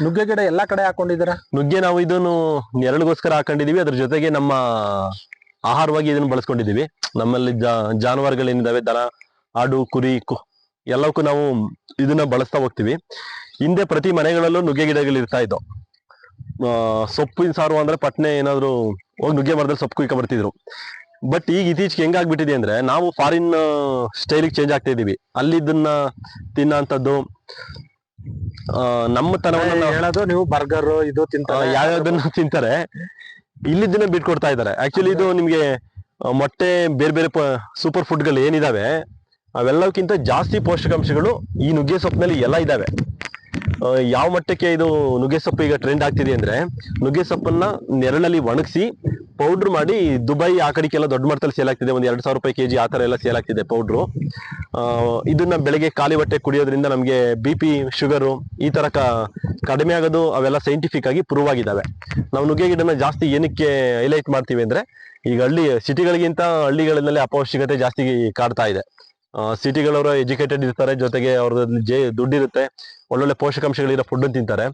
ನುಗ್ಗೆ ಗಿಡ ಎಲ್ಲಾ ಕಡೆ ಹಾಕೊಂಡಿದ್ದೀರಾ? ನುಗ್ಗೆ ನಾವು ಇದನ್ನು ನೆರಳಿಗೋಸ್ಕರ ಹಾಕೊಂಡಿದೀವಿ ಅದ್ರ ಜೊತೆಗೆ ನಮ್ಮ ಆಹಾರವಾಗಿ ಇದನ್ನು ಬಳಸ್ಕೊಂಡಿದೀವಿ ನಮ್ಮಲ್ಲಿ ಜಾನುವಾರುಗಳು ಜಾನುವಾರುಗಳೇನಿದಾವೆ ದನ ಆಡು ಕುರಿ ಎಲ್ಲವಕ್ಕೂ ನಾವು ಇದನ್ನ ಬಳಸ್ತಾ ಹೋಗ್ತೀವಿ. ಹಿಂದೆ ಪ್ರತಿ ಮನೆಗಳಲ್ಲೂ ನುಗ್ಗೆ ಗಿಡಗಳು ಇರ್ತಾ ಇದ್ದವು. ಸೊಪ್ಪಿನ ಸಾರು ಅಂದ್ರೆ ಪಟ್ನೆ ಏನಾದ್ರು ಹೋಗಿ ನುಗ್ಗೆ ಮರದಲ್ಲಿ ಸೊಪ್ಪು ಕುಯ್ಕೊ ಬರ್ತಿದ್ರು. ಬಟ್ ಈಗ ಇತ್ತೀಚೆಗೆ ಹೆಂಗಾಗ್ಬಿಟ್ಟಿದೆ ಅಂದ್ರೆ ನಾವು ಫಾರಿನ್ ಸ್ಟೈಲಿಗೆ ಚೇಂಜ್ ಆಗ್ತಾ ಇದೀವಿ ಅಲ್ಲಿ ಇದನ್ನ ಆ, ನಮ್ಮ ತನವನ್ನ ನಾವು ಹೇಳೋದು ನೀವು ಬರ್ಗರ್ ಇದು ತಿಂತಾರೆ. ಯಾವ್ಯಾವ್ದನ್ನ ತಿಂತಾರೆ. ಇಲ್ಲಿದ್ದನ್ನ ಬಿಟ್ಕೊಡ್ತಾ ಇದ್ದಾರೆ. ಆಕ್ಚುಲಿ ಇದು ನಿಮ್ಗೆ ಮೊಟ್ಟೆ ಬೇರೆ ಬೇರೆ ಸೂಪರ್ ಫುಡ್ಗಳು ಏನಿದಾವೆ ಅವೆಲ್ಲಕ್ಕಿಂತ ಜಾಸ್ತಿ ಪೋಷಕಾಂಶಗಳು ಈ ನುಗ್ಗೆ ಸೊಪ್ಪಿನಲ್ಲಿ ಎಲ್ಲ ಇದಾವೆ. ಯಾವ ಮಟ್ಟಕ್ಕೆ ಇದು ನುಗ್ಗೆ ಸೊಪ್ಪು ಈಗ ಟ್ರೆಂಡ್ ಆಗ್ತಿದೆ ಅಂದ್ರೆ ನುಗ್ಗೆ ಸೊಪ್ಪನ್ನ ನೆರಳಲ್ಲಿ ಒಣಗಿಸಿ ಪೌಡ್ರ್ ಮಾಡಿ ದುಬೈ ಆ ಕಡೆಗೆಲ್ಲ ದೊಡ್ಡ ಮಟ್ಟದಲ್ಲಿ ಸೇಲ್ ಆಗ್ತಿದೆ. ಒಂದು ಎರಡ್ ಸಾವಿರ ರೂಪಾಯಿ ಕೆಜಿ ಆ ಥರ ಎಲ್ಲ ಸೇಲ್ ಆಗ್ತಿದೆ ಪೌಡ್ರು ಇದನ್ನ ಬೆಳಗ್ಗೆ ಖಾಲಿ ಹೊಟ್ಟೆ ಕುಡಿಯೋದ್ರಿಂದ ನಮಗೆ ಬಿ ಪಿ ಶುಗರು ಈ ಥರ ಕಡಿಮೆ ಆಗೋದು ಅವೆಲ್ಲ ಸೈಂಟಿಫಿಕ್ ಆಗಿ ಪ್ರೂವ್ ಆಗಿದ್ದಾವೆ ನಾವು ನುಗ್ಗೆ ಗಿಡನ ಜಾಸ್ತಿ ಏನಕ್ಕೆ ಹೈಲೈಟ್ ಮಾಡ್ತೀವಿ ಅಂದ್ರೆ ಈಗ ಹಳ್ಳಿ, ಸಿಟಿಗಳಿಗಿಂತ ಹಳ್ಳಿಗಳಲ್ಲಿ ಅಪೌಷ್ಟಿಕತೆ ಜಾಸ್ತಿ ಕಾಡ್ತಾ ಇದೆ. ಸಿಟಿಗಳವರು ಎಜುಕೇಟೆಡ್ ಇರ್ತಾರೆ, ಜೊತೆಗೆ ಅವ್ರದ್ದು ಜೇ, ದುಡ್ಡಿರುತ್ತೆ, ಒಳ್ಳೊಳ್ಳೆ ಪೋಷಕಾಂಶಗಳಿರೋ ಫುಡ್ ತಿಂತಾರೆ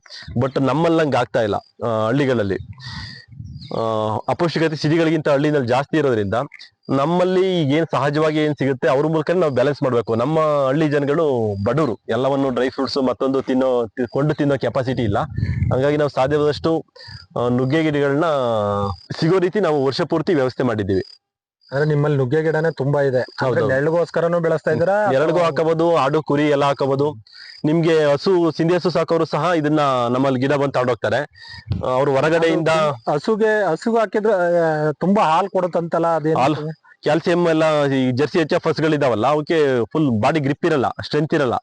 ಬಟ್ ನಮ್ಮಲ್ಲಂಗೆ ಆಗ್ತಾ ಇಲ್ಲ ಹಳ್ಳಿಗಳಲ್ಲಿ. ಅಪೌಷ್ಟಿಕತೆ ಸಿಟಿಗಳಿಗಿಂತ ಹಳ್ಳಿನಲ್ಲಿ ಜಾಸ್ತಿ ಇರೋದ್ರಿಂದ ನಮ್ಮಲ್ಲಿ ಏನ್ ಸಹಜವಾಗಿ ಏನ್ ಸಿಗುತ್ತೆ ಅವ್ರ ಮೂಲಕ ನಾವು ಬ್ಯಾಲೆನ್ಸ್ ಮಾಡಬೇಕು. ನಮ್ಮ ಹಳ್ಳಿ ಜನಗಳು ಬಡವರು. ಎಲ್ಲವನ್ನು ಡ್ರೈ ಫ್ರೂಟ್ಸ್ ಮತ್ತೊಂದು ತಿನ್ನೋ ಕೊಂಡು ತಿನ್ನೋ ಕೆಪಾಸಿಟಿ ಇಲ್ಲ. ಹಂಗಾಗಿ ನಾವು ಸಾಧ್ಯವಾದಷ್ಟು ನುಗ್ಗೆ ಗಿಡಗಳನ್ನ ಸಿಗೋ ರೀತಿ ನಾವು ವರ್ಷ ಪೂರ್ತಿ ವ್ಯವಸ್ಥೆ ಮಾಡಿದ್ದೀವಿ. ಅಂದ್ರೆ ನಿಮ್ಮಲ್ಲಿ ನುಗ್ಗೆ ಗಿಡನೇ ತುಂಬಾ ಇದೆ. ಹೌದು. ನೆರಳಿಗೋಸ್ಕರನೂ ಬೆಳೆಸ್ತಾ ಇದ್ದೀರಾ? ಎರಡ್ಗೂ ಹಾಕಬಹುದು ಆಡು ಕುರಿ ಎಲ್ಲ ಹಾಕಬಹುದು. ನಿಮ್ಗೆ ಹಸು ಸಿಂಧಿ ಹಸು ಸಾಕೋರು ಸಹ ಇದನ್ನ ನಮ್ಮಲ್ಲಿ ಗಿಡ ಬಂದು ತಗೊಂಡೋಗ್ತಾರೆ. ಅವ್ರು ಹೊರಗಡೆಯಿಂದ ಹಸುಗೆ ಹಸುಗೆ ಹಾಕಿದ್ರೆ ಆ, ತುಂಬಾ ಹಾಲು ಕೊಡುತ್ತಂತಲ್ಲ ಅದೇನು? ಹಾಲು ಕ್ಯಾಲ್ಸಿಯಂ ಎಲ್ಲ ಈ ಜರ್ಸಿ ಎಚ್ ಎಫ್ ಗಳಿದಾವಲ್ಲ ಅವಕ್ಕೆ ಫುಲ್ ಬಾಡಿ ಗ್ರಿಪ್ ಇರಲ್ಲ ಸ್ಟ್ರೆಂತ್ ಇರಲ್ಲ.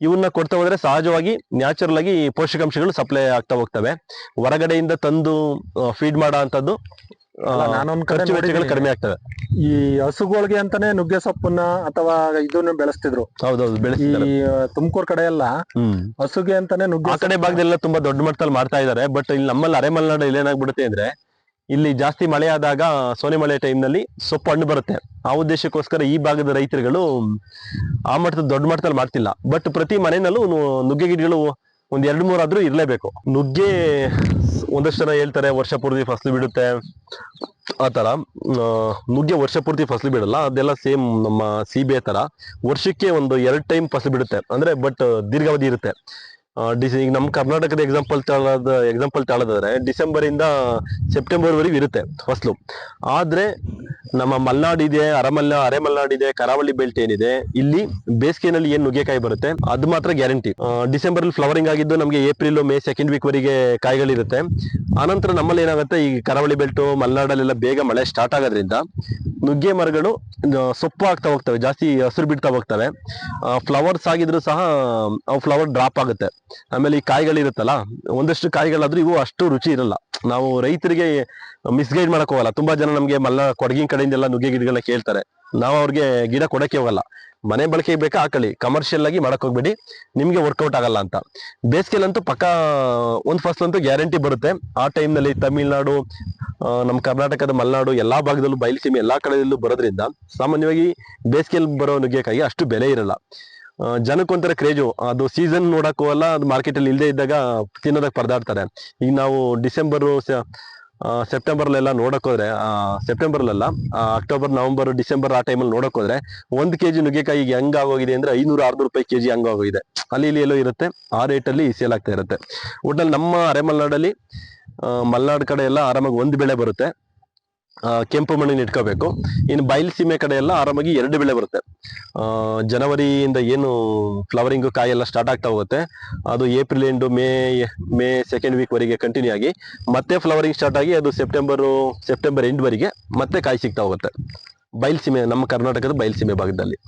ಇವನ್ನ ಕೊಡ್ತಾ ಹೋದ್ರೆ ಸಹಜವಾಗಿ ನ್ಯಾಚುರಲ್ ಆಗಿ ಪೋಷಕಾಂಶಗಳು ಸಪ್ಲೈ ಆಗ್ತಾ ಹೋಗ್ತವೆ. ಹೊರಗಡೆಯಿಂದ ತಂದು ಫೀಡ್ ಮಾಡೋ ಅಂತದ್ದು ಕಡೆ ಖರ್ಚು ವೆಚ್ಚಗಳು ನೋಡಿದ್ದೀನಿ. ಕಡಿಮೆ ಆಗ್ತವೆ. ಈ ಹಸುಗಳಿಗೆ ಅಂತಾನೆ ನುಗ್ಗೆ ಸೊಪ್ಪನ್ನ ಅಥವಾ ಇದನ್ನ ಬೆಳೆಸ್ತಿದ್ರು. ಹೌದೌದು ಈ ಬೆಳೆಸ್ತಾರೆ ತುಮಕೂರು ಕಡೆ ಎಲ್ಲ ಹ್ಮ್. ಹಸುಗೆ ಅಂತಾನೆ ನುಗ್ಗೆ ಆ ಕಡೆ ಭಾಗದಲ್ಲೆಲ್ಲ ತುಂಬಾ ದೊಡ್ಡ ಮಟ್ಟದಲ್ಲಿ ಮಾಡ್ತಾ ಇದ್ದಾರೆ ಬಟ್ ಇಲ್ಲಿ ನಮ್ಮಲ್ಲಿ ಅರೆ ಮಲೆನಾಡು ಇಲ್ಲಿ ಏನಾಗ್ಬಿಡುತ್ತೆ ಅಂದ್ರೆ ಇಲ್ಲಿ ಜಾಸ್ತಿ ಮಳೆ ಆದಾಗ ಸೋನೆ ಮಳೆ ಟೈಮ್ನಲ್ಲಿ ಸೊಪ್ಪು ಹಣ್ಣು ಬರುತ್ತೆ. ಆ ಉದ್ದೇಶಕ್ಕೋಸ್ಕರ ಈ ಭಾಗದ ರೈತರುಗಳು ಆ ಮಟ್ಟದ ದೊಡ್ಡ ಮಟ್ಟದಲ್ಲಿ ಮಾಡ್ತಿಲ್ಲ ಬಟ್ ಪ್ರತಿ ಮನೆಯಲ್ಲೂ ನು- ನುಗ್ಗೆ ಗಿಡಗಳು ಒಂದ್ ಎರಡು ಮೂರು ಆದ್ರೂ ಇರ್ಲೇಬೇಕು. ನುಗ್ಗೆ ಒಂದಷ್ಟು ಜನ ಹೇಳ್ತಾರೆ, ವರ್ಷ ಪೂರ್ತಿ ಫಸಲು ಬಿಡುತ್ತೆ. ಆ ತರ ನುಗ್ಗೆ ವರ್ಷ ಪೂರ್ತಿ ಫಸಲು ಬಿಡಲ್ಲ, ಅದೆಲ್ಲ ಸೇಮ್ ನಮ್ಮ ಸೀಬೆ ತರ ವರ್ಷಕ್ಕೆ ಒಂದು ಎರಡು ಟೈಮ್ ಫಸಲು ಬಿಡುತ್ತೆ. ಅಂದ್ರೆ, ಬಟ್ ದೀರ್ಘಾವಧಿ ಇರುತ್ತೆ. ಡಿಸ್ ಈಗ ನಮ್ಮ ಕರ್ನಾಟಕದ ಎಕ್ಸಾಂಪಲ್ ತಗೊಳ್ಳೋದ ಎಕ್ಸಾಂಪಲ್ ಇಂದ ಸೆಪ್ಟೆಂಬರ್ ವರೆಗೂ ಇರುತ್ತೆ ಫಸಲು. ಆದ್ರೆ ನಮ್ಮ ಮಲ್ನಾಡು ಇದೆ, ಅರಮಲ್ಲ ಅರೆ ಮಲ್ನಾಡು ಇದೆ, ಕರಾವಳಿ ಬೆಲ್ಟ್ ಏನಿದೆ, ಇಲ್ಲಿ ಬೇಸಿಗೆನಲ್ಲಿ ಏನು ನುಗ್ಗೆಕಾಯಿ ಬರುತ್ತೆ, ಅದು ಮಾತ್ರ ಗ್ಯಾರಂಟಿ. ಡಿಸೆಂಬರ್ ಅಲ್ಲಿ ಫ್ಲವರಿಂಗ್ ಆಗಿದ್ದು ನಮಗೆ ಏಪ್ರಿಲ್, ಮೇ ಸೆಕೆಂಡ್ ವೀಕ್ ವರೆಗೆ ಕಾಯಿಗಳಿರುತ್ತೆ. ಆನಂತರ ನಮ್ಮಲ್ಲಿ ಏನಾಗುತ್ತೆ, ಈ ಕರಾವಳಿ ಬೆಲ್ಟು ಮಲೆನಾಡಲ್ಲೆಲ್ಲ ಬೇಗ ಮಳೆ ಸ್ಟಾರ್ಟ್ ಆಗೋದ್ರಿಂದ ನುಗ್ಗೆ ಮರಗಳು ಸೊಪ್ಪು ಆಗ್ತಾ ಹೋಗ್ತವೆ, ಜಾಸ್ತಿ ಹಸಿರು ಬಿಡ್ತಾ ಹೋಗ್ತವೆ. ಫ್ಲವರ್ಸ್ ಆಗಿದ್ರು ಸಹ ಅವು ಫ್ಲವರ್ ಡ್ರಾಪ್ ಆಗುತ್ತೆ. ಆಮೇಲೆ ಈ ಕಾಯಿಗಳಿರುತ್ತಲ್ಲ ಒಂದಷ್ಟು ಕಾಯಿಗಳಾದ್ರೂ ಇವು ಅಷ್ಟು ರುಚಿ ಇರಲ್ಲ. ನಾವು ರೈತರಿಗೆ ಮಿಸ್ಗೈಡ್ ಮಾಡಕ್ ಹೋಗಲ್ಲ. ತುಂಬಾ ಜನ ನಮಗೆ ಮಲ್ಲ, ಕೊಡಗಿನ ಕಡೆಯಿಂದೆಲ್ಲ ನುಗ್ಗೆ ಗಿಡಗಳನ್ನ ಕೇಳ್ತಾರೆ. ನಾವು ಅವ್ರಿಗೆ ಗಿಡ ಕೊಡಕ್ಕೆ ಹೋಗಲ್ಲ. ಮನೆ ಬಳಕೆಗೆ ಬೇಕಾ ಹಾಕೊಳ್ಳಿ ಕಮರ್ಷಿಯಲ್ ಆಗಿ ಮಾಡಕ್ ಹೋಗ್ಬೇಡಿ. ನಿಮ್ಗೆ ವರ್ಕೌಟ್ ಆಗಲ್ಲ ಅಂತ. ಬೇಸಿಗೆಲಂತೂ ಪಕ್ಕ ಒಂದ್ ಫಸಲಂತೂ ಗ್ಯಾರಂಟಿ ಬರುತ್ತೆ. ಆ ಟೈಮ್ನಲ್ಲಿ ತಮಿಳ್ನಾಡು ನಮ್ಮ ಕರ್ನಾಟಕದ ಮಲೆನಾಡು ಎಲ್ಲಾ ಭಾಗದಲ್ಲೂ ಬಯಲುಸೀಮೆ ಎಲ್ಲಾ ಕಡೆಯಲ್ಲೂ ಬರೋದ್ರಿಂದ ಸಾಮಾನ್ಯವಾಗಿ ಬೇಸಿಗೆಯಲ್ಲಿ ಬರೋ ನುಗ್ಗೆಕಾಯಿ ಅಷ್ಟು ಬೆಲೆ ಇರಲ್ಲ. ಜನಕ್ಕೊಂಥರ ಕ್ರೇಜು ಅದು ಸೀಸನ್ ನೋಡೋಕ್ಕೂ ಅಲ್ಲ, ಅದು ಮಾರ್ಕೆಟ್ ಅಲ್ಲಿ ಇಲ್ಲದೆ ಇದ್ದಾಗ ತಿನ್ನೋದಕ್ಕೆ ಪರದಾಡ್ತಾರೆ. ಈಗ ನಾವು ಡಿಸೆಂಬರ್ ಸೆಪ್ಟೆಂಬರ್ ನೋಡೋಕ್ಕೋದ್ರೆ ಸೆಪ್ಟೆಂಬರ್ಲೆಲ್ಲ ಅಕ್ಟೋಬರ್ ನವೆಂಬರ್ ಡಿಸೆಂಬರ್ ಆ ಟೈಮಲ್ಲಿ ನೋಡೋಕ್ಕೋದ್ರೆ ಒಂದು ಕೆ ಜಿ ನುಗ್ಗೆಕಾಯಿಗೆ ಹೆಂಗೆ ಆಗೋಗಿದೆ ಅಂದರೆ ಐನೂರು, ಆರ್ನೂರು ರೂಪಾಯಿ ಕೆಜಿ ಹಂಗೆ ಆಗೋಗಿದೆ. ಅಲ್ಲಿ ಇಲ್ಲಿ ಎಲ್ಲೋ ಇರುತ್ತೆ, ಆ ರೇಟಲ್ಲಿ ಸೇಲ್ ಆಗ್ತಾ ಇರುತ್ತೆ. ಒಟ್ನಲ್ಲಿ ನಮ್ಮ ಅರೆ ಮಲೆನಾಡಲ್ಲಿ ಮಲೆನಾಡು ಕಡೆ ಎಲ್ಲ ಆರಾಮಾಗಿ ಒಂದು ಬೆಳೆ ಬರುತ್ತೆ. ಕೆಂಪು ಮಣ್ಣಿನ ಇಟ್ಕೋಬೇಕು. ಇನ್ನು ಬಯಲು ಕಡೆ ಎಲ್ಲ ಆರಾಮಾಗಿ ಎರಡು ಬೆಳೆ ಬರುತ್ತೆ. ಜನವರಿಯಿಂದ ಏನು ಫ್ಲವರಿಂಗು ಕಾಯಿ ಎಲ್ಲ ಸ್ಟಾರ್ಟ್ ಆಗ್ತಾ ಹೋಗುತ್ತೆ. ಅದು April end May May second week ವರೆಗೆ ಕಂಟಿನ್ಯೂ ಆಗಿ, ಮತ್ತೆ ಫ್ಲವರಿಂಗ್ ಸ್ಟಾರ್ಟ್ ಆಗಿ ಅದು ಸೆಪ್ಟೆಂಬರು ಸೆಪ್ಟೆಂಬರ್ ಎಂಡ್ವರೆಗೆ ಮತ್ತೆ ಕಾಯಿ ಸಿಗ್ತಾ ಹೋಗುತ್ತೆ. ಬಯಲುಸೀಮೆ ನಮ್ಮ ಕರ್ನಾಟಕದ ಬಯಲುಸೀಮೆ ಭಾಗದಲ್ಲಿ.